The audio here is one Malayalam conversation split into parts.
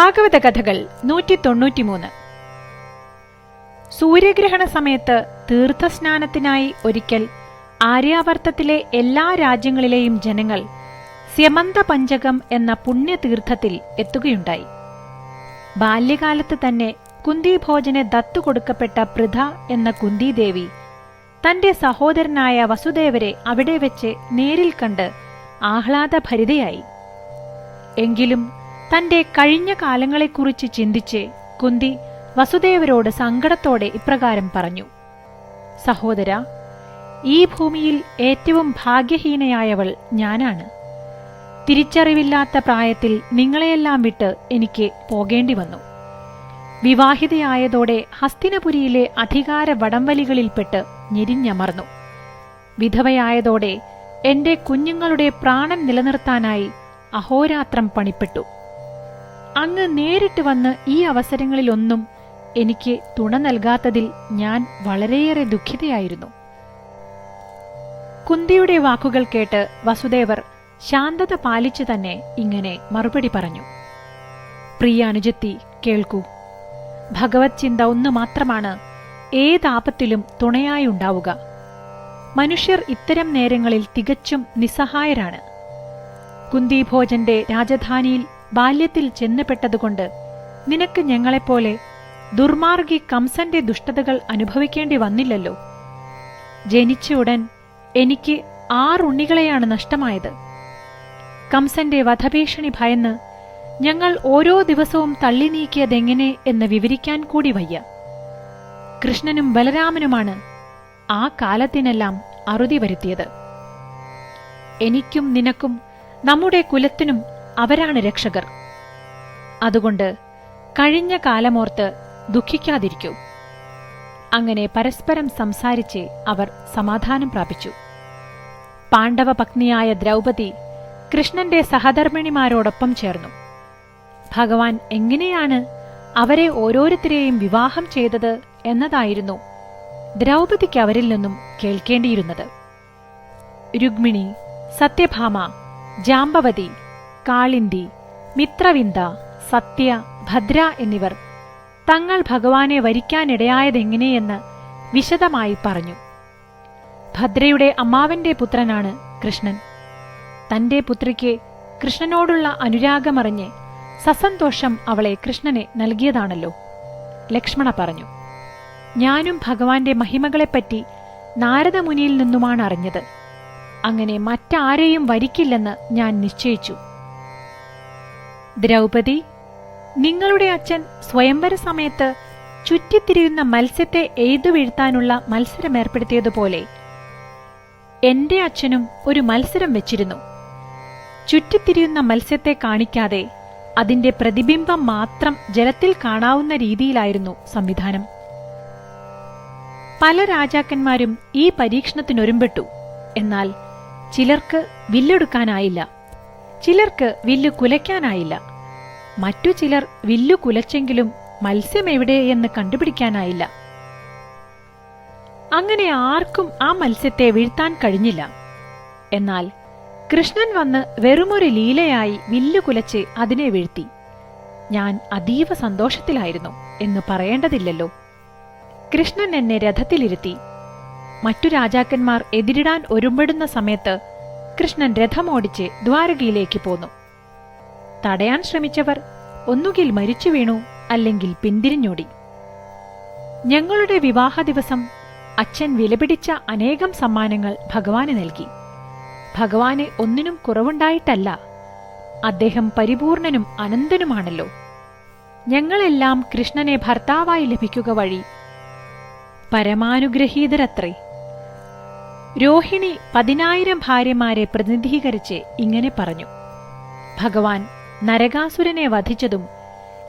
ഭാഗവത കഥകൾ നൂറ്റി തൊണ്ണൂറ്റിമൂന്ന് സൂര്യഗ്രഹണ സമയത്ത് തീർത്ഥസ്നാനത്തിനായി ഒരിക്കൽ ആര്യാവർത്തത്തിലെ എല്ലാ രാജ്യങ്ങളിലെയും ജനങ്ങൾ സ്യമന്ത പഞ്ചകം എന്ന പുണ്യതീർത്ഥത്തിൽ എത്തുകയുണ്ടായി. ബാല്യകാലത്ത് തന്നെ കുന്തിഭോജന് ദത്തു കൊടുക്കപ്പെട്ട പൃഥ എന്ന കുന്തിദേവി തന്റെ സഹോദരനായ വസുദേവരെ അവിടെ വെച്ച് നേരിൽ കണ്ട് ആഹ്ലാദഭരിതയായി. എങ്കിലും തന്റെ കഴിഞ്ഞ കാലങ്ങളെക്കുറിച്ച് ചിന്തിച്ച് കുന്തി വസുദേവരോട് സങ്കടത്തോടെ ഇപ്രകാരം പറഞ്ഞു. സഹോദര ഈ ഭൂമിയിൽ ഏറ്റവും ഭാഗ്യഹീനയായവൾ ഞാനാണ്. തിരിച്ചറിവില്ലാത്ത പ്രായത്തിൽ നിങ്ങളെയെല്ലാം വിട്ട് എനിക്ക് പോകേണ്ടി വന്നു. വിവാഹിതയായതോടെ ഹസ്തിനപുരിയിലെ അധികാര വടംവലികളിൽപ്പെട്ട് ഞെരിഞ്ഞമർന്നു. വിധവയായതോടെ എന്റെ കുഞ്ഞുങ്ങളുടെ പ്രാണൻ നിലനിർത്താനായി അഹോരാത്രം പണിപ്പെട്ടു. അങ്ങ് നേരിട്ട് വന്ന് ഈ അവസരങ്ങളിലൊന്നും എനിക്ക് തുണ നൽകാത്തതിൽ ഞാൻ വളരെയേറെ ദുഃഖിതയായിരുന്നു. കുന്തിയുടെ വാക്കുകൾ കേട്ട് വസുദേവർ ശാന്തത പാലിച്ചു തന്നെ ഇങ്ങനെ മറുപടി പറഞ്ഞു. പ്രിയ അനുജത്തി കേൾക്കൂ. ഭഗവത് ചിന്ത ഒന്ന് മാത്രമാണ് ഏതാപത്തിലും തുണയായി ഉണ്ടാവുക. മനുഷ്യർ ഇത്തരം നേരങ്ങളിൽ തികച്ചും നിസ്സഹായരാണ്. കുന്തിഭോജന്റെ രാജധാനിയിൽ ബാല്യത്തിൽ ചെന്നപ്പെട്ടതുകൊണ്ട് നിനക്ക് ഞങ്ങളെപ്പോലെ ദുർമാർഗി കംസന്റെ ദുഷ്ടതകൾ അനുഭവിക്കേണ്ടി വന്നില്ലല്ലോ. ജനിച്ച ഉടൻ എനിക്ക് ആറുണ്ണികളെയാണ് നഷ്ടമായത്. കംസന്റെ വധഭീഷണി ഭയന്ന് ഞങ്ങൾ ഓരോ ദിവസവും തള്ളി നീക്കിയതെങ്ങനെ എന്ന് വിവരിക്കാൻ കൂടി വയ്യ. കൃഷ്ണനും ബലരാമനുമാണ് ആ കാലത്തിനെല്ലാം അറുതി വരുത്തിയത്. എനിക്കും നിനക്കും നമ്മുടെ കുലത്തിനും അവരാണ് രക്ഷകർ. അതുകൊണ്ട് കഴിഞ്ഞ കാലമോർത്ത് ദുഃഖിക്കാതിരിക്കൂ. അങ്ങനെ പരസ്പരം സംസാരിച്ച് അവർ സമാധാനം പ്രാപിച്ചു. പാണ്ഡവ പത്നിയായ ദ്രൗപദി കൃഷ്ണന്റെ സഹധർമ്മിണിമാരോടൊപ്പം ചേർന്നു. ഭഗവാൻ എങ്ങനെയാണ് അവരെ ഓരോരുത്തരെയും വിവാഹം ചെയ്തത് എന്നതായിരുന്നു ദ്രൗപദിക്ക് അവരിൽ നിന്നും കേൾക്കേണ്ടിയിരുന്നത്. രുക്മിണി സത്യഭാമ ജാമ്പവതി കാളിന്തി മിത്രവിന്ദ സത്യ ഭദ്ര എന്നിവർ തങ്ങൾ ഭഗവാനെ വരിക്കാനിടയായതെങ്ങനെയെന്ന് വിശദമായി പറഞ്ഞു. ഭദ്രയുടെ അമ്മാവന്റെ പുത്രനാണ് കൃഷ്ണൻ. തന്റെ പുത്രിക്ക് കൃഷ്ണനോടുള്ള അനുരാഗമറിഞ്ഞ് സസന്തോഷം അവളെ കൃഷ്ണനെ നൽകിയതാണല്ലോ. ലക്ഷ്മണ പറഞ്ഞു ഞാനും ഭഗവാന്റെ മഹിമകളെപ്പറ്റി നാരദമുനിയിൽ നിന്നുമാണ് അറിഞ്ഞത്. അങ്ങനെ മറ്റാരെയും വരിക്കില്ലെന്ന് ഞാൻ നിശ്ചയിച്ചു. ദ്രൗപദി നിങ്ങളുടെ അച്ഛൻ സ്വയംവര സമയത്ത് ചുറ്റിത്തിരിയുന്ന മത്സ്യത്തെ എയ്തു വീഴ്ത്താനുള്ള മത്സരം ഏർപ്പെടുത്തിയതുപോലെ എന്റെ അച്ഛനും ഒരു മത്സരം വെച്ചിരുന്നു. ചുറ്റിത്തിരിയുന്ന മത്സ്യത്തെ കാണിക്കാതെ അതിന്റെ പ്രതിബിംബം മാത്രം ജലത്തിൽ കാണാവുന്ന രീതിയിലായിരുന്നു സംവിധാനം. പല രാജാക്കന്മാരും ഈ പരീക്ഷണത്തിനൊരുമ്പെട്ടു. എന്നാൽ ചിലർക്ക് വില്ലെടുക്കാനായില്ല. ചിലർക്ക് വില്ലു കുലയ്ക്കാനായില്ല. മറ്റു ചിലർ വില്ലു കുലച്ചെങ്കിലും മത്സ്യം എവിടെയെന്ന് കണ്ടുപിടിക്കാനായില്ല. അങ്ങനെ ആർക്കും ആ മത്സ്യത്തെ വീഴ്ത്താൻ കഴിഞ്ഞില്ല. എന്നാൽ കൃഷ്ണൻ വന്ന് വെറുമൊരു ലീലയായി വില്ലു കുലച്ച് അതിനെ വീഴ്ത്തി. ഞാൻ അതീവ സന്തോഷത്തിലായിരുന്നു എന്ന് പറയേണ്ടതില്ലല്ലോ. കൃഷ്ണൻ എന്നെ രഥത്തിലിരുത്തി. മറ്റു രാജാക്കന്മാർ എതിരിടാൻ ഒരുമ്പെടുന്ന സമയത്ത് കൃഷ്ണൻ രഥമോടിച്ച് ദ്വാരകയിലേക്ക് പോന്നു. തടയാൻ ശ്രമിച്ചവർ ഒന്നുകിൽ മരിച്ചു വീണു അല്ലെങ്കിൽ പിന്തിരിഞ്ഞോടി. ഞങ്ങളുടെ വിവാഹ ദിവസം അച്ഛൻ വിലപിടിച്ച അനേകം സമ്മാനങ്ങൾ ഭഗവാന് നൽകി. ഭഗവാന് ഒന്നിനും കുറവുണ്ടായിട്ടല്ല. അദ്ദേഹം പരിപൂർണനും അനന്തനുമാണല്ലോ. ഞങ്ങളെല്ലാം കൃഷ്ണനെ ഭർത്താവായി ലഭിക്കുക വഴി പരമാനുഗ്രഹീതരത്രേ. രോഹിണി പതിനായിരം ഭാര്യമാരെ പ്രതിനിധീകരിച്ച് ഇങ്ങനെ പറഞ്ഞു. ഭഗവാൻ നരകാസുരനെ വധിച്ചതും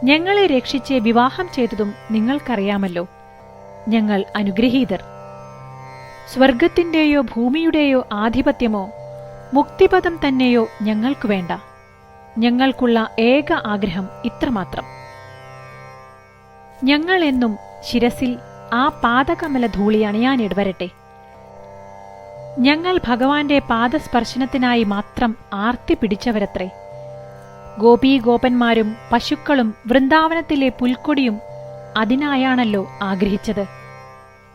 ഞങ്ങളെ രക്ഷിച്ച് വിവാഹം ചെയ്തതും നിങ്ങൾക്കറിയാമല്ലോ. ഞങ്ങൾ അനുഗ്രഹീതർ. സ്വർഗത്തിന്റെയോ ഭൂമിയുടെയോ ആധിപത്യമോ മുക്തിപദം തന്നെയോ ഞങ്ങൾക്കു വേണ്ട. ഞങ്ങൾക്കുള്ള ഏക ആഗ്രഹം ഇത്രമാത്രം. ഞങ്ങൾ എന്നും ശിരസിൽ ആ പാദകമല ധൂളി അണിയാനിടവരട്ടെ ഞങ്ങൾ ഭഗവാന്റെ പാദസ്പർശനത്തിനായി മാത്രം ആർത്തി പിടിച്ചവരത്രേ. ഗോപീഗോപന്മാരും പശുക്കളും വൃന്ദാവനത്തിലെ പുൽക്കൊടിയും അതിനായാണല്ലോ ആഗ്രഹിച്ചത്.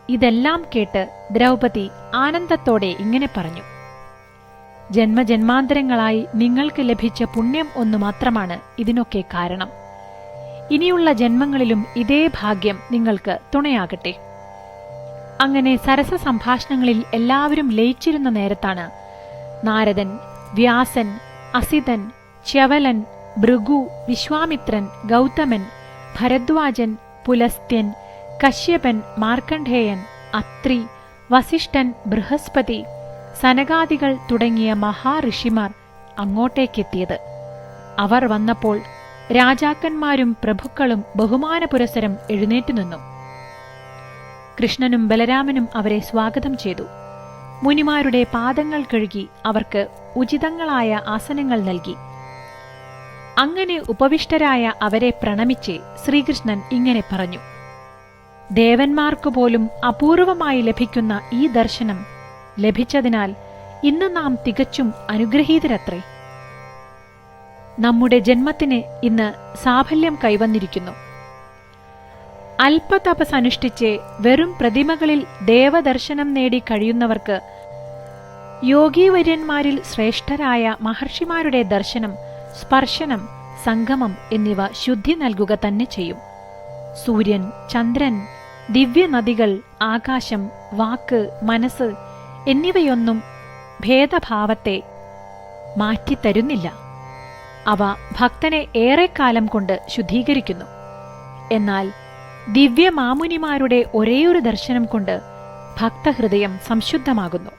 ഇതെല്ലാം കേട്ട് ദ്രൗപതി ആനന്ദത്തോടെ ഇങ്ങനെ പറഞ്ഞു. ജന്മജന്മാന്തരങ്ങളായി നിങ്ങൾക്ക് ലഭിച്ച പുണ്യം ഒന്നു മാത്രമാണ് ഇതിനൊക്കെ കാരണം. ഇനിയുള്ള ജന്മങ്ങളിലും ഇതേ ഭാഗ്യം നിങ്ങൾക്ക് തുണയാകട്ടെ. അങ്ങനെ സരസ സംഭാഷണങ്ങളിൽ എല്ലാവരും ലയിച്ചിരുന്ന നേരത്താണ്. നാരദൻ വ്യാസൻ അസിതൻ ച്യവലൻ ഭൃഗു വിശ്വാമിത്രൻ ഗൗതമൻ ഭരദ്വാജൻ പുലസ്ത്യൻ കശ്യപൻ മാർക്കണ്ഡേയൻ അത്രി വസിഷ്ഠൻ ബൃഹസ്പതി സനകാദികൾ തുടങ്ങിയ മഹാഋഷിമാർ അങ്ങോട്ടേക്കെത്തിയത്. അവർ വന്നപ്പോൾ രാജാക്കന്മാരും പ്രഭുക്കളും ബഹുമാന പുരസരം എഴുന്നേറ്റു നിന്നു. കൃഷ്ണനും ബലരാമനും അവരെ സ്വാഗതം ചെയ്തു. മുനിമാരുടെ പാദങ്ങൾ കഴുകി അവർക്ക് ഉചിതങ്ങളായ ആസനങ്ങൾ നൽകി. അങ്ങനെ ഉപവിഷ്ടരായ അവരെ പ്രണമിച്ച് ശ്രീകൃഷ്ണൻ ഇങ്ങനെ പറഞ്ഞു. ദേവന്മാർക്കു പോലും അപൂർവമായി ലഭിക്കുന്ന ഈ ദർശനം ലഭിച്ചതിനാൽ ഇന്ന് നാം തികച്ചും അനുഗ്രഹീതരത്രേ. നമ്മുടെ ജന്മത്തിന് ഇന്ന് സാഫല്യം കൈവന്നിരിക്കുന്നു. അല്പതപസ് അനുഷ്ഠിച്ച് വെറും പ്രതിമകളിൽ ദേവദർശനം നേടി കഴിയുന്നവർക്ക് യോഗീവര്യന്മാരിൽ ശ്രേഷ്ഠരായ മഹർഷിമാരുടെ ദർശനം സ്പർശനം സംഗമം എന്നിവ ശുദ്ധി നൽകുക തന്നെ ചെയ്യും. സൂര്യൻ ചന്ദ്രൻ ദിവ്യനദികൾ ആകാശം വാക്ക് മനസ്സ് എന്നിവയൊന്നും ഭേദഭാവത്തെ മാറ്റിത്തരുന്നില്ല. അവ ഭക്തനെ ഏറെക്കാലം കൊണ്ട് ശുദ്ധീകരിക്കുന്നു. എന്നാൽ ദിവ്യമാമുനിമാരുടെ ഒരേയൊരു ദർശനം കൊണ്ട് ഭക്തഹൃദയം സംശുദ്ധമാകുന്നു.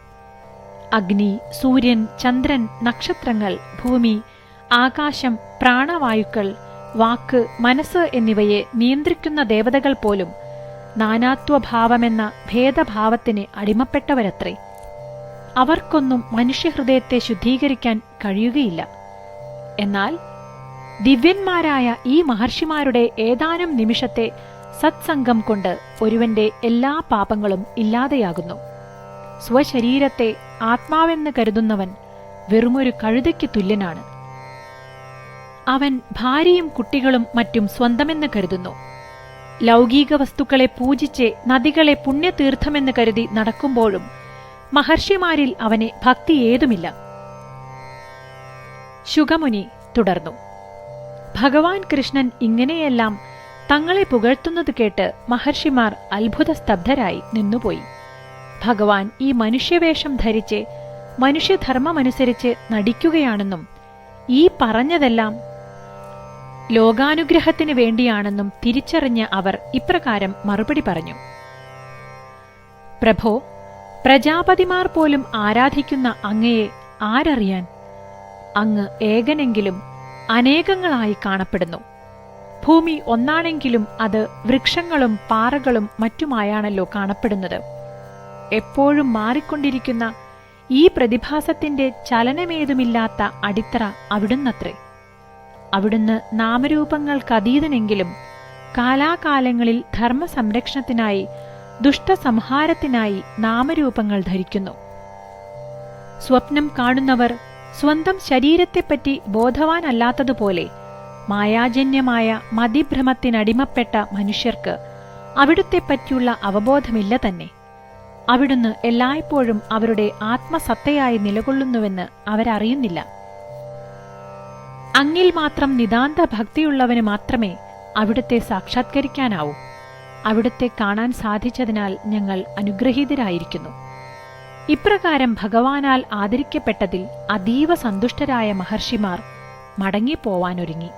അഗ്നി സൂര്യൻ ചന്ദ്രൻ നക്ഷത്രങ്ങൾ ഭൂമി ആകാശം പ്രാണവായുക്കൾ വാക്ക് മനസ്സ് എന്നിവയെ നിയന്ത്രിക്കുന്ന ദേവതകൾ പോലും നാനാത്വഭാവമെന്ന ഭേദഭാവത്തിന് അടിമപ്പെട്ടവരത്രേ. അവർക്കൊന്നും മനുഷ്യഹൃദയത്തെ ശുദ്ധീകരിക്കാൻ കഴിയുകയില്ല. എന്നാൽ ദിവ്യന്മാരായ ഈ മഹർഷിമാരുടെ ഏതാനും നിമിഷത്തെ സത്സംഗം കൊണ്ട് ഒരുവന്റെ എല്ലാ പാപങ്ങളും ഇല്ലാതെയാകുന്നു. സ്വശരീരത്തെ ആത്മാവെന്ന് കരുതുന്നവൻ വെറുമൊരു കഴുതയ്ക്ക് തുല്യനാണ്. അവൻ ഭാര്യയും കുട്ടികളും മറ്റും സ്വന്തമെന്ന് കരുതുന്നു. ലൗകിക വസ്തുക്കളെ പൂജിച്ച് നദികളെ പുണ്യതീർത്ഥമെന്ന് കരുതി നടക്കുമ്പോഴും മഹർഷിമാരിൽ അവനെ ഭക്തി ഏതുമില്ല. ശുഗമുനി തുടർന്നു. ഭഗവാൻ കൃഷ്ണൻ ഇങ്ങനെയെല്ലാം തങ്ങളെ പുകഴ്ത്തുന്നത് കേട്ട് മഹർഷിമാർ അത്ഭുത സ്തബ്ധരായി നിന്നുപോയി. ഭഗവാൻ ഈ മനുഷ്യവേഷം ധരിച്ച് മനുഷ്യധർമ്മമനുസരിച്ച് നടിക്കുകയാണെന്നും ഈ പറഞ്ഞതെല്ലാം ലോകാനുഗ്രഹത്തിന് വേണ്ടിയാണെന്നും തിരിച്ചറിഞ്ഞ അവർ ഇപ്രകാരം മറുപടി പറഞ്ഞു. പ്രഭോ പ്രജാപതിമാർ പോലും ആരാധിക്കുന്ന അങ്ങയെ ആരറിയാൻ അങ്ങ് ഏകനെങ്കിലും അനേകങ്ങളായി കാണപ്പെടുന്നു. ഭൂമി ഒന്നാണെങ്കിലും അത് വൃക്ഷങ്ങളും പാറകളും മറ്റുമായാണല്ലോ കാണപ്പെടുന്നത്. എപ്പോഴും മാറിക്കൊണ്ടിരിക്കുന്ന ഈ പ്രതിഭാസത്തിന്റെ ചലനമേതുമില്ലാത്ത അടിത്തറ അവിടുന്നത്രേ. അവിടുന്ന് നാമരൂപങ്ങൾക്കതീതനെങ്കിലും കാലാകാലങ്ങളിൽ ധർമ്മസംരക്ഷണത്തിനായി ദുഷ്ടസംഹാരത്തിനായി നാമരൂപങ്ങൾ ധരിക്കുന്നു. സ്വപ്നം കാണുന്നവർ സ്വന്തം ശരീരത്തെപ്പറ്റി ബോധവാനല്ലാത്തതുപോലെ മായാജന്യമായ മതിഭ്രമത്തിനടിമപ്പെട്ട മനുഷ്യർക്ക് അവിടുത്തെപ്പറ്റിയുള്ള അവബോധമില്ല തന്നെ. അവിടുന്ന് എല്ലായ്പ്പോഴും അവരുടെ ആത്മസത്തയായി നിലകൊള്ളുന്നുവെന്ന് അവരറിയുന്നില്ല. അങ്ങിൽ മാത്രം നിതാന്ത ഭക്തിയുള്ളവന് മാത്രമേ അവിടുത്തെ സാക്ഷാത്കരിക്കാനാവൂ. അവിടുത്തെ കാണാൻ സാധിച്ചതിനാൽ ഞങ്ങൾ അനുഗ്രഹീതരായിരിക്കുന്നു. ഇപ്രകാരം ഭഗവാനാൽ ആദരിക്കപ്പെട്ടതിൽ അതീവ സന്തുഷ്ടരായ മഹർഷിമാർ മടങ്ങിപ്പോവാനൊരുങ്ങി.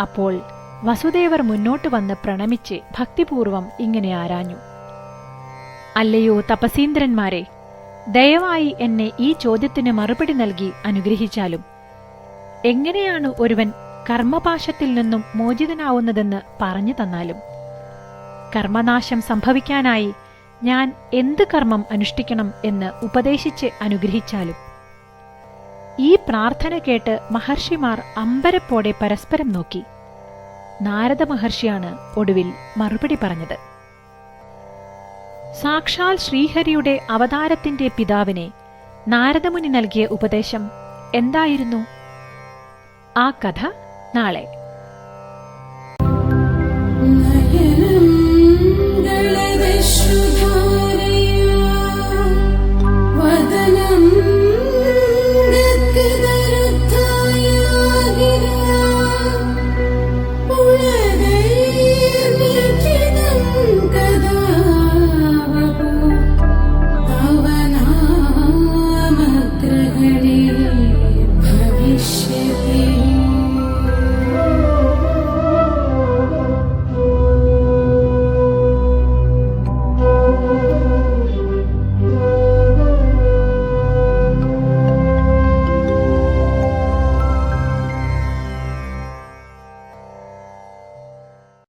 അപ്പോൾ വസുദേവർ മുന്നോട്ട് വന്ന് പ്രണമിച്ച് ഭക്തിപൂർവം ഇങ്ങനെ ആരാഞ്ഞു. അല്ലയോ തപസീന്ദ്രന്മാരെ ദയവായി എന്നെ ഈ ചോദ്യത്തിന് മറുപടി നൽകി അനുഗ്രഹിച്ചാലും. എങ്ങനെയാണ് ഒരുവൻ കർമ്മപാശത്തിൽ നിന്നും മോചിതനാവുന്നതെന്ന് പറഞ്ഞു തന്നാലും. കർമ്മനാശം സംഭവിക്കാനായി ഞാൻ എന്ത് കർമ്മം അനുഷ്ഠിക്കണം എന്ന് ഉപദേശിച്ച് അനുഗ്രഹിച്ചാലും. ഈ പ്രാർത്ഥന കേട്ട് മഹർഷിമാർ അമ്പരപ്പോടെ പരസ്പരം നോക്കി. നാരദ മഹർഷിയാണ് ഒടുവിൽ മറുപടി പറഞ്ഞത്. സാക്ഷാൽ ശ്രീഹരിയുടെ അവതാരത്തിന്റെ പിതാവിനെ നാരദമുനി നൽകിയ ഉപദേശം എന്തായിരുന്നു? ആ കഥ നാളെ.